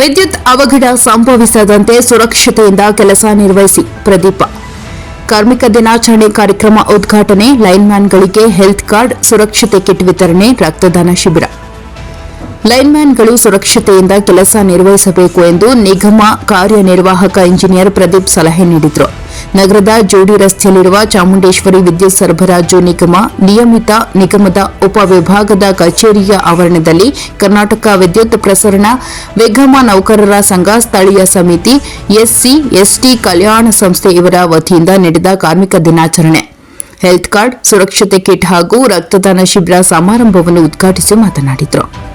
ವಿದ್ಯುತ್ ಅವಘಡ ಸಂಭವಿಸದಂತೆ ಸುರಕ್ಷತೆಯಿಂದ ಕೆಲಸ ನಿರ್ವಹಿಸಿ ಪ್ರದೀಪ. ಕಾರ್ಮಿಕ ದಿನಾಚರಣೆ ಕಾರ್ಯಕ್ರಮ ಉದ್ಘಾಟನೆ, ಲೈನ್ಮ್ಯಾನ್ಗಳಿಗೆ ಹೆಲ್ತ್ ಕಾರ್ಡ್, ಸುರಕ್ಷತೆ ಕಿಟ್ ವಿತರಣೆ, ರಕ್ತದಾನ ಶಿಬಿರ. ಲೈನ್ಮ್ಯಾನ್ಗಳು ಸುರಕ್ಷತೆಯಿಂದ ಕೆಲಸ ನಿರ್ವಹಿಸಬೇಕು ಎಂದು ನಿಗಮ ಕಾರ್ಯನಿರ್ವಾಹಕ ಇಂಜಿನಿಯರ್ ಪ್ರದೀಪ್ ಸಲಹೆ ನೀಡಿದರು. ನಗರದ ಜೋಡಿ ರಸ್ತೆಯಲ್ಲಿರುವ ಚಾಮುಂಡೇಶ್ವರಿ ವಿದ್ಯುತ್ ಸರಬರಾಜು ನಿಗಮ, ನಿಯಮಿತ ನಿಗಮದ ಉಪವಿಭಾಗದ ಕಚೇರಿಯ ಆವರಣದಲ್ಲಿ ಕರ್ನಾಟಕ ವಿದ್ಯುತ್ ಪ್ರಸರಣ, ವಿಗಮ ನೌಕರರ ಸಂಘ, ಸ್ಥಳೀಯ ಸಮಿತಿ, ಎಸ್ಸಿ, ಎಸ್ಟಿ ಕಲ್ಯಾಣ ಸಂಸ್ಥೆ ಇವರ ವತಿಯಿಂದ ನಡೆದ ಕಾರ್ಮಿಕ ದಿನಾಚರಣೆ. ಹೆಲ್ತ್ ಕಾರ್ಡ್, ಸುರಕ್ಷತೆ ಕಿಟ್ ಹಾಗೂ ರಕ್ತದಾನ ಶಿಬಿರ ಸಮಾರಂಭವನ್ನು ಉದ್ಘಾಟಿಸಿ ಮಾತನಾಡಿದರು.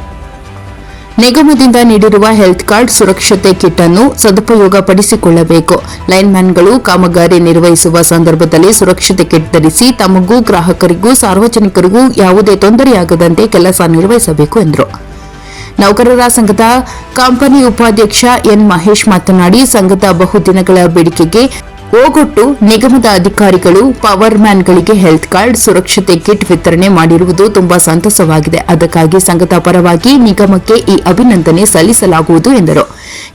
ನಿಗಮದಿಂದ ನೀಡಿರುವ ಹೆಲ್ತ್ ಕಾರ್ಡ್ ಸುರಕ್ಷತೆ ಕಿಟ್ ಅನ್ನು ಸದುಪಯೋಗ ಪಡಿಸಿಕೊಳ್ಳಬೇಕು ಲೈನ್ಮ್ಯಾನ್ಗಳು ಕಾಮಗಾರಿ ನಿರ್ವಹಿಸುವ ಸಂದರ್ಭದಲ್ಲಿ ಸುರಕ್ಷತೆ ಕಿಟ್ ಧರಿಸಿ ತಮಗೂ ಗ್ರಾಹಕರಿಗೂ ಸಾರ್ವಜನಿಕರಿಗೂ ಯಾವುದೇ ತೊಂದರೆಯಾಗದಂತೆ ಕೆಲಸ ನಿರ್ವಹಿಸಬೇಕು ಎಂದರು. ನೌಕರರ ಸಂಘದ ಕಂಪನಿ ಉಪಾಧ್ಯಕ್ಷ ಎನ್ ಮಹೇಶ್ ಮಾತನಾಡಿ, ಸಂಘದ ಬಹುದಿನಗಳ ಬೇಡಿಕೆಗೆ ಓಗೊಟ್ಟು ನಿಗಮದ ಅಧಿಕಾರಿಗಳು, ಪವರ್ ಮ್ಯಾನ್ಗಳಿಗೆ ಹೆಲ್ತ್ ಕಾರ್ಡ್ ಸುರಕ್ಷತೆ ಕಿಟ್ ವಿತರಣೆ ಮಾಡಿರುವುದು ತುಂಬಾ ಸಂತಸವಾಗಿದೆ. ಅದಕ್ಕಾಗಿ ಸಂಘದ ಪರವಾಗಿ ನಿಗಮಕ್ಕೆ ಈ ಅಭಿನಂದನೆ ಸಲ್ಲಿಸಲಾಗುವುದು ಎಂದರು.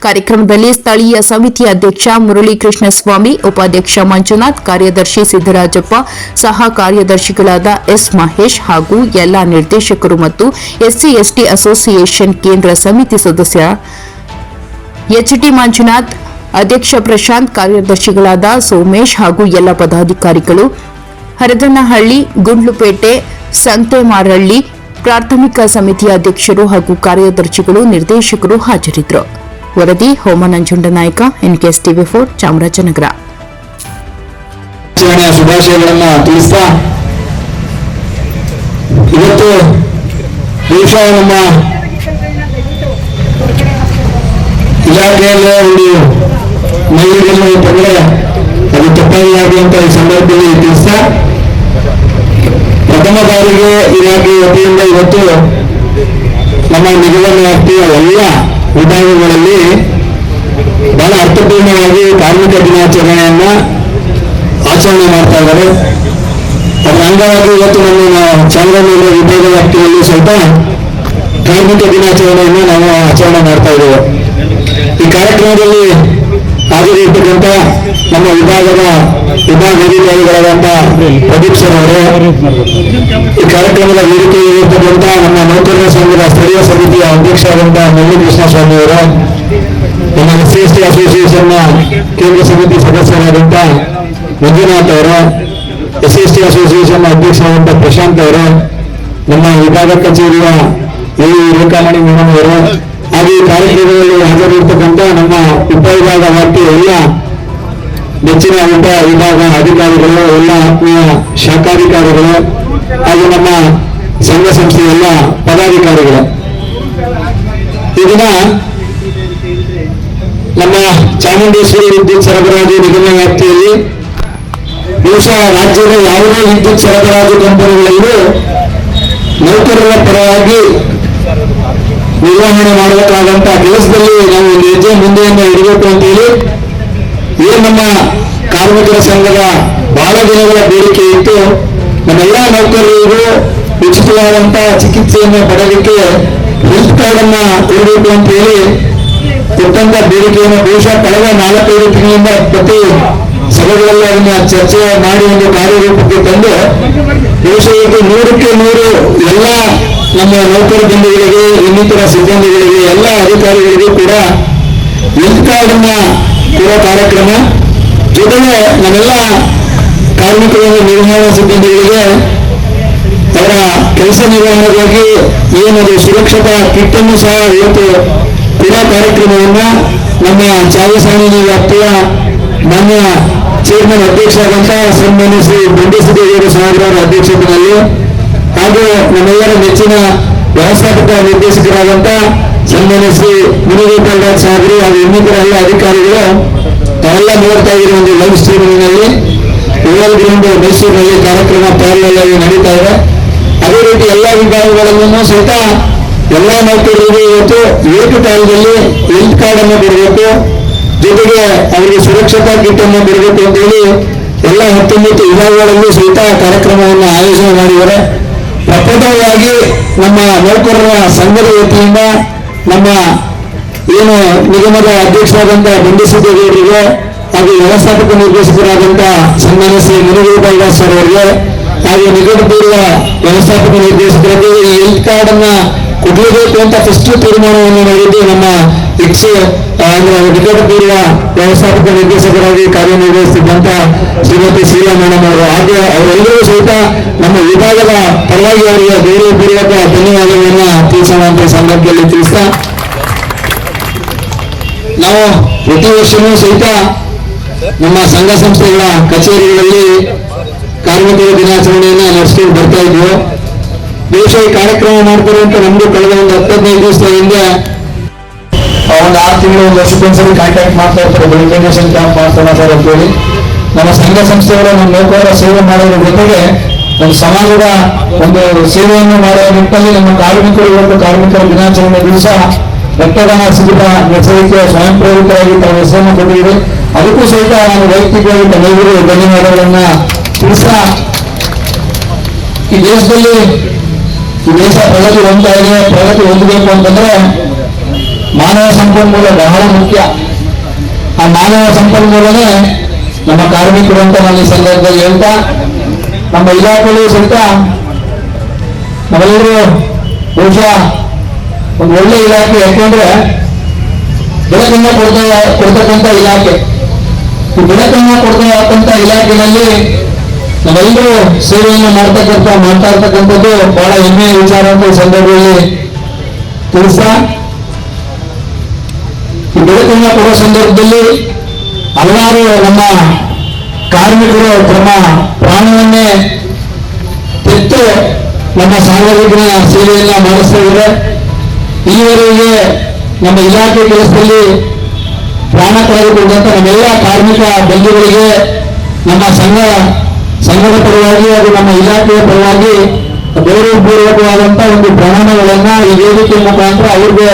ಕಾರ್ಯಕ್ರಮದಲ್ಲಿ ಸ್ಥಳೀಯ ಸಮಿತಿ ಅಧ್ಯಕ್ಷ ಮುರಳೀಕೃಷ್ಣ ಸ್ವಾಮಿ ಉಪಾಧ್ಯಕ್ಷ ಮಂಜುನಾಥ್, ಕಾರ್ಯದರ್ಶಿ ಸಿದ್ದರಾಜಪ್ಪ, ಸಹ ಕಾರ್ಯದರ್ಶಿಗಳಾದ ಎಸ್ ಮಹೇಶ್ ಹಾಗೂ ಎಲ್ಲಾ ನಿರ್ದೇಶಕರು ಮತ್ತು ಎಸ್ಸಿ ಎಸ್ಟಿ ಅಸೋಸಿಯೇಷನ್ ಕೇಂದ್ರ ಸಮಿತಿ ಸದಸ್ಯ ಎಚ್ಟಿ ಮಂಜುನಾಥ್ ಅಧ್ಯಕ್ಷ ಪ್ರಶಾಂತ್ ಕಾರ್ಯದರ್ಶಿಗಳಾದ ಸೋಮೇಶ್ ಹಾಗೂ ಎಲ್ಲ ಪದಾಧಿಕಾರಿಗಳು ಹರದನಹಳ್ಳಿ, ಗುಂಡ್ಲುಪೇಟೆ, ಸಂತೆಮಾರಳ್ಳಿ, ಪ್ರಾಥಮಿಕ ಸಮಿತಿ ಅಧ್ಯಕ್ಷರು ಹಾಗೂ ಕಾರ್ಯದರ್ಶಿಗಳು ನಿರ್ದೇಶಕರು ಹಾಜರಿದ್ದರು. ವರದಿ Homananjundanayaka NKS TV four, Chamarajanagar. ಇವತ್ತು ನಮ್ಮ ಇಲಾಖೆಯಲ್ಲೇ ಒಂದು ಮಹಿಳೆಯನ್ನು ತಂದ್ರೆ ಅದು ತಪ್ಪಾಗಿಯಾಗುವಂತ ಈ ಸಂದರ್ಭದಲ್ಲಿ ತಿಳಿಸ್ತಾ, ಪ್ರಥಮ ಬಾರಿಗೆ ಇಲಾಖೆ ವತಿಯಿಂದ ಇವತ್ತು ನಮ್ಮ ನಿಗಮ ವ್ಯಾಪ್ತಿಯ ಎಲ್ಲ ವಿಭಾಗಗಳಲ್ಲಿ ಬಹಳ ಅರ್ಥಪೂರ್ಣವಾಗಿ ಕಾರ್ಮಿಕ ದಿನಾಚರಣೆಯನ್ನ ಆಚರಣೆ ಮಾಡ್ತಾ ಇದ್ದಾರೆ. ಅದರ ಅಂಗವಾಗಿ ಇವತ್ತು ನಮ್ಮ ಚಾಮರಾಜನಗರ ವಿಭಾಗ ವ್ಯಾಪ್ತಿಯಲ್ಲಿ ಸ್ವಲ್ಪ ಕಾರ್ಮಿಕ ದಿನಾಚರಣೆಯನ್ನು ನಾವು ಆಚರಣೆ ಮಾಡ್ತಾ ಇದ್ದೇವೆ. ಈ ಕಾರ್ಯಕ್ರಮದಲ್ಲಿ ಹಾಜರಿರ್ತಕ್ಕಂಥ ನಮ್ಮ ವಿಭಾಗದ ವಿಭಾಗಾಧಿಕಾರಿಗಳಾದಂಥ ಪ್ರದೀಪ್ ಸರ್ ಅವರು, ಈ ಕಾರ್ಯಕ್ರಮದ ವೇದಿಕೆಯಲ್ಲಿರ್ತಕ್ಕಂಥ ನಮ್ಮ ನೌಕರರ ಸಂಘದ ಸ್ಥಳೀಯ ಸಮಿತಿಯ ಅಧ್ಯಕ್ಷರಾದಂಥ ಮಲ್ಲಿ ಕೃಷ್ಣ ಸ್ವಾಮಿ ಅವರು, ನಮ್ಮ ಎಸ್ ಸಿ ಎಸ್ ಟಿ ಅಸೋಸಿಯೇಷನ್ನ ಕೇಂದ್ರ ಸಮಿತಿ ಸದಸ್ಯರಾದಂಥ ಮಂಜುನಾಥ್ ಅವರು ಎಸ್ ಎಸ್ ಟಿ ಅಸೋಸಿಯೇಷನ್ ಅಧ್ಯಕ್ಷರಾದಂಥ ಪ್ರಶಾಂತ್ ಅವರು, ನಮ್ಮ ವಿಭಾಗ ಕಚೇರಿಯ ಎ ರೇಖಾಮಣಿ ಮೇಡಮ್ ಅವರು ಹಾಗೆ ಈ ಕಾರ್ಯಕ್ರಮದಲ್ಲಿ ಹಾಜರಿರ್ತಕ್ಕಂಥ ನಮ್ಮ ಉಪವಿಭಾಗ ವ್ಯಾಪ್ತಿಯ ಎಲ್ಲ ನೆಚ್ಚಿನ ಉಪ ವಿಭಾಗ ಅಧಿಕಾರಿಗಳು, ಎಲ್ಲ ಆತ್ಮೀಯ ಶಾಖಾಧಿಕಾರಿಗಳು ಹಾಗೂ ನಮ್ಮ ಸಂಘ ಸಂಸ್ಥೆಯ ಎಲ್ಲ ಪದಾಧಿಕಾರಿಗಳು. ಈ ದಿನ ನಮ್ಮ ಚಾಮುಂಡೇಶ್ವರಿ ವಿದ್ಯುತ್ ಸರಬರಾಜು ನಿಗಮ ವ್ಯಾಪ್ತಿಯಲ್ಲಿ ಬಹುಶಃ ರಾಜ್ಯದ ಯಾವುದೇ ವಿದ್ಯುತ್ ಸರಬರಾಜು ಕಂಪನಿಗಳಲ್ಲೂ ನೌಕರರ ಪರವಾಗಿ ನಿರ್ವಹಣೆ ಮಾಡಬೇಕಾದಂತ ಕೆಲಸದಲ್ಲಿ ನಾವು ಒಂದು ಹೆಜ್ಜೆ ಮುಂದೆಯನ್ನು ಇಡಬೇಕು ಅಂತೇಳಿ ಇದು ನಮ್ಮ ಕಾರ್ಮಿಕರ ಸಂಘದ ಬಹಳ ದಿನಗಳ ಬೇಡಿಕೆ ಇತ್ತು. ನಮ್ಮ ಎಲ್ಲ ನೌಕರರಿಗೂ ಉಚಿತವಾದಂತಹ ಚಿಕಿತ್ಸೆಯನ್ನು ಪಡೆಯಲಿಕ್ಕೆ ಹೆಲ್ತ್ ಕಾರ್ಡ್ ಅನ್ನ ಕೊಡಬೇಕು ಅಂತ ಹೇಳಿ ಕೊಟ್ಟಂತ ಬೇಡಿಕೆಯನ್ನು ಬಹುಶಃ ಕಳೆದ ನಾಲ್ಕೈದು ತಿಂಗಳಿಂದ ಪ್ರತಿ ಸಭೆಗಳಲ್ಲಿ ಅದನ್ನ ಚರ್ಚೆ ಮಾಡಿ ಒಂದು ಕಾರ್ಯರೂಪಕ್ಕೆ ತಂದು ಬಹುಶಃ ಇದು ನೂರಕ್ಕೆ ನೂರು ಎಲ್ಲ ನಮ್ಮ ನೌಕರ ಬಂಧುಗಳಿಗೆ ಇನ್ನಿತರ ಸಿಬ್ಬಂದಿಗಳಿಗೆ, ಎಲ್ಲ ಅಧಿಕಾರಿಗಳಿಗೂ ಕೂಡ ಹೆಲ್ತ್ ಕಾರ್ಡ್ ಅನ್ನ ಕೊಡೋ ಕಾರ್ಯಕ್ರಮ. ಜೊತೆಗೆ ನಮ್ಮೆಲ್ಲ ಕಾರ್ಮಿಕರ ನಿರ್ವಹಣಾ ಸಿಬ್ಬಂದಿಗಳಿಗೆ ಅವರ ಕೆಲಸ ನಿರ್ವಹಣೆಗಾಗಿ ಏನದು ಸುರಕ್ಷತಾ ಕಿಟ್ ಸಹ ಇವತ್ತು ಕೊಡೋ ಕಾರ್ಯಕ್ರಮವನ್ನ ನಮ್ಮ ಚಾಲಸಾಣಿ ವ್ಯಾಪ್ತಿಯ ಮಾನ್ಯ ಚೇರ್ಮನ್ ಅಧ್ಯಕ್ಷರಾದಂತಹ ಸನ್ಮಾನ್ಯ ಶ್ರೀ ಬಂಡೇಸಿದ್ದೇವರು ಸಾಹೇಬರ ಅಧ್ಯಕ್ಷತೆಯಲ್ಲಿ ಹಾಗೂ ನಮ್ಮೆಲ್ಲರ ನೆಚ್ಚಿನ ವ್ಯವಸ್ಥಾಪಕ ನಿರ್ದೇಶಕರಾದಂಥ ಸನ್ಮಾನ್ಯ ಶ್ರೀ ಮುನಿಗೋಪಾಲ್ ರಾಜ್ ಸಾಹೇಬರು ಹಾಗೂ ಇನ್ನಿತರ ಎಲ್ಲ ಅಧಿಕಾರಿಗಳು ತಾವೆಲ್ಲ ನೋಡ್ತಾ ಇರೋ ಒಂದು ಲೈವ್ ಸ್ಟ್ರೀಮಿಂಗ್ನಲ್ಲಿ ಗ್ರೌಂಡ್ ಮೈಸೂರಿನಲ್ಲಿ ಕಾರ್ಯಕ್ರಮ ಪ್ಯಾರಲ್ ಆಗಿ ನಡೀತಾ ಇದೆ. ಅದೇ ರೀತಿ ಎಲ್ಲ ವಿಭಾಗಗಳಲ್ಲೂ ಸಹಿತ ಎಲ್ಲ ನೌಕರರಿಗೂ ಇವತ್ತು ಏಕಕಾಲದಲ್ಲಿ ಹೆಲ್ತ್ ಕಾರ್ಡ್ ಅನ್ನು ಕೊಡಬೇಕು. ಜೊತೆಗೆ ಅವರಿಗೆ ಸುರಕ್ಷತಾ ಕಿಟ್ ಅನ್ನು ಕೊಡಬೇಕು ಅಂತ ಹೇಳಿ ಎಲ್ಲ ಹತ್ತೊಂಬತ್ತು ವಿಭಾಗಗಳಲ್ಲೂ ಸಹಿತ ಕಾರ್ಯಕ್ರಮವನ್ನು ಆಯೋಜನೆ ಮಾಡಿದ್ದಾರೆ. ಪ್ರಪ್ರಥಮವಾಗಿ ನಮ್ಮ ನೌಕರರ ಸಂಘದ ವತಿಯಿಂದ ನಮ್ಮ ಏನು ನಿಗಮದ ಅಧ್ಯಕ್ಷರಾದಂಥ ಬಂಡಿಸಿದ್ದೇವರಿಗೆ ಹಾಗೆ ವ್ಯವಸ್ಥಾಪಕ ನಿರ್ದೇಶಕರಾದಂಥ ಸನ್ಮಾನ್ಯ ಶ್ರೀ ಮುನಿಗೋಪಾಲ ಸರ್ ಅವರಿಗೆ ಹಾಗೆ ನಿಕಟಪೂರ್ವ ವ್ಯವಸ್ಥಾಪಕ ನಿರ್ದೇಶಕರಿಗೆ ಈ ಹೆಲ್ತ್ ಕಾರ್ಡ್ ಅನ್ನ ಕೊಡಲೇಬೇಕು ಅಂತ ಫಸ್ಟ್ ತೀರ್ಮಾನವನ್ನು ಮಾಡಿದ್ದು ನಮ್ಮ ಎಕ್ಸ್ ಅಂದ್ರೆ ನಿಕಟಪೂರ್ವ ವ್ಯವಸ್ಥಾಪಕ ನಿರ್ದೇಶಕರಾಗಿ ಕಾರ್ಯನಿರ್ವಹಿಸುತ್ತಿದ್ದಂತ ಶ್ರೀಮತಿ ಶೀಲಾ ಮೇಡಮ್ ಅವರು. ಹಾಗೆ ಅವರೆಲ್ಲರೂ ಸಹಿತ ನಮ್ಮ ವಿಭಾಗದ ಪರವಾಗಿ ಅವರಿಗೆ ಗೌರವಪೂರ್ವಕ ಧನ್ಯವಾದಗಳನ್ನ ತಿಳಿಸುವಂತ ಸಂದರ್ಭದಲ್ಲಿ ತಿಳಿಸ್ತಾ ನಾವು ಪ್ರತಿ ವರ್ಷವೂ ಸಹಿತ ನಮ್ಮ ಸಂಘ ಸಂಸ್ಥೆಗಳ ಕಚೇರಿಗಳಲ್ಲಿ ಕಾರ್ಮಿಕರ ದಿನಾಚರಣೆಯನ್ನ ನಡೆಸ್ಕೊಂಡು ಬರ್ತಾ ಇದ್ವು. ದೇಶ ಕಾರ್ಯಕ್ರಮ ಮಾಡ್ತಾರೆ ಅಂತ ನಮ್ದು ಕಳೆದ ಒಂದು ಹತ್ತದೈದು ದಿವಸದ ಹಿಂದೆ ತಿಂಗಳು ಒಂದು ವರ್ಷಕ್ಕೊಂದ್ಸರಿ ಕಾಂಟ್ಯಾಕ್ಟ್ ಮಾಡ್ತಾ ಇರ್ತಾರೆ ವೆರಿಫಿಕೇಶನ್ ಕ್ಯಾಂಪ್ ಮಾಡ್ತಾನೆ ಸರ್ ಅಂತೇಳಿ. ನಮ್ಮ ಸಂಘ ಸಂಸ್ಥೆಗಳು ನಮ್ಮ ನೌಕರರ ಸೇವೆ ಮಾಡೋದ್ರ ಜೊತೆಗೆ ನಮ್ಮ ಸಮಾಜದ ಒಂದು ಸೇವೆಯನ್ನು ಮಾಡುವ ನಿಟ್ಟಿನಲ್ಲಿ ನಮ್ಮ ಕಾರ್ಮಿಕರು ಇವತ್ತು ಕಾರ್ಮಿಕರ ದಿನಾಚರಣೆ ದಿವಸ ರಕ್ತದಾನ ಶಿಬಿರ ನಡೆಸಲಿಕ್ಕೆ ಸ್ವಯಂ ಪ್ರೇರಿತವಾಗಿ ತಮ್ಮ ಹೆಸರನ್ನು ಕೊಟ್ಟಿದ್ದೀರಿ. ಅದಕ್ಕೂ ಸಹಿತ ನಾನು ವೈಯಕ್ತಿಕವಾಗಿ ತಮ್ಮೆಲ್ಲರೂ ಧನ್ಯವಾದಗಳನ್ನ ತಿಳಿಸ್ತಾ ಈ ದೇಶದಲ್ಲಿ ಈ ದೇಶ ಪ್ರಗತಿ ಹೊಂದ್ತಾ ಪ್ರಗತಿ ಹೊಂದಬೇಕು ಅಂತಂದ್ರೆ ಮಾನವ ಸಂಪನ್ಮೂಲ ಬಹಳ ಮುಖ್ಯ. ಆ ಮಾನವ ಸಂಪನ್ಮೂಲನೇ ನಮ್ಮ ಕಾರ್ಮಿಕರು ಅಂತ ನಾನು ಈ ಸಂದರ್ಭದಲ್ಲಿ ಹೇಳ್ತಾ, ನಮ್ಮ ಇಲಾಖೆಗಳು ಸಹಿತ ನಾವೆಲ್ಲರೂ ಬಹುಶಃ ಒಂದು ಒಳ್ಳೆ ಇಲಾಖೆ, ಯಾಕೆಂದ್ರೆ ಬೆಳಕನ್ನ ಕೊಡ್ತಾ, ಕೊಡ್ತಕ್ಕಂಥ ಇಲಾಖೆ. ಈ ಬೆಳಕನ್ನ ಕೊಡ್ತಾ ಇರ್ತಕ್ಕಂಥ ಇಲಾಖೆಯಲ್ಲಿ ನಾವೆಲ್ಲರೂ ಸೇವೆಯನ್ನು ಮಾಡ್ತಕ್ಕಂಥ, ಮಾಡ್ತಾ ಇರ್ತಕ್ಕಂಥದ್ದು ಬಹಳ ಹೆಮ್ಮೆಯ ವಿಚಾರ ಅಂತ ಈ ಸಂದರ್ಭದಲ್ಲಿ ತಿಳಿಸ್ತಾ ಈ ಬೆಳಕನ್ನ ಕೊಡೋ ಸಂದರ್ಭದಲ್ಲಿ ಹಲವಾರು ನಮ್ಮ ಕಾರ್ಮಿಕರು ತಮ್ಮ ಪ್ರಾಣವನ್ನೇ ತೆತ್ತು ನಮ್ಮ ಸಾರ್ವಜನಿಕರ ಸೇವೆಯನ್ನ ಮಾಡಿಸ್ತಾ ಇದ್ದಾರೆ. ಈವರೆಗೆ ನಮ್ಮ ಇಲಾಖೆ ಕೆಲಸದಲ್ಲಿ ಪ್ರಾಣ ಕಳೆದುಕೊಂಡಂತ ನಮ್ಮೆಲ್ಲ ಕಾರ್ಮಿಕ ಬಂಧುಗಳಿಗೆ, ನಮ್ಮ ಸಂಘ, ಸಂಘದ ಪರವಾಗಿ ಹಾಗೂ ನಮ್ಮ ಇಲಾಖೆಯ ಪರವಾಗಿ ಗೌರವಪೂರ್ವಕವಾದಂತಹ ಒಂದು ಪ್ರಮಾಣಗಳನ್ನ ಈ ವೇದಿಕೆ ಮುಖಾಂತರ ಅವ್ರಿಗೆ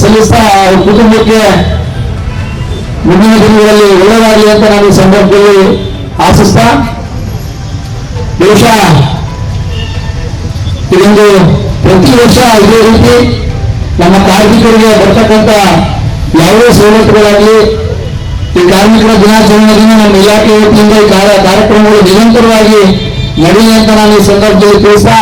ಸಲ್ಲಿಸ್ತಾ ಅವ್ರ ಕುಟುಂಬಕ್ಕೆ ಮುಂದಿನ ದಿನಗಳಲ್ಲಿ ಒಳ್ಳೆಯದಾಗಲಿ ಅಂತ ನಾನು ಈ ಸಂದರ್ಭದಲ್ಲಿ ಆಶಿಸ್ತಾ, ಬಹುಶಃ ಇದೊಂದು ಪ್ರತಿ ವರ್ಷ ಇದೇ ರೀತಿ ನಮ್ಮ ಕಾರ್ಮಿಕರಿಗೆ ಬರ್ತಕ್ಕಂಥ ಯಾವುದೇ ಸವಲತ್ತುಗಳಾಗಲಿ, ಈ ಕಾರ್ಮಿಕರ ದಿನಾಚರಣೆ ದಿನ ನಮ್ಮ ಇಲಾಖೆ ವತಿಯಿಂದ ಈ ಕಾರ್ಯ ಕಾರ್ಯಕ್ರಮಗಳು ನಿರಂತರವಾಗಿ ನಡೆಯಲಿ ಅಂತ ನಾನು ಈ ಸಂದರ್ಭದಲ್ಲಿ ತಿಳಿಸ್ತಾ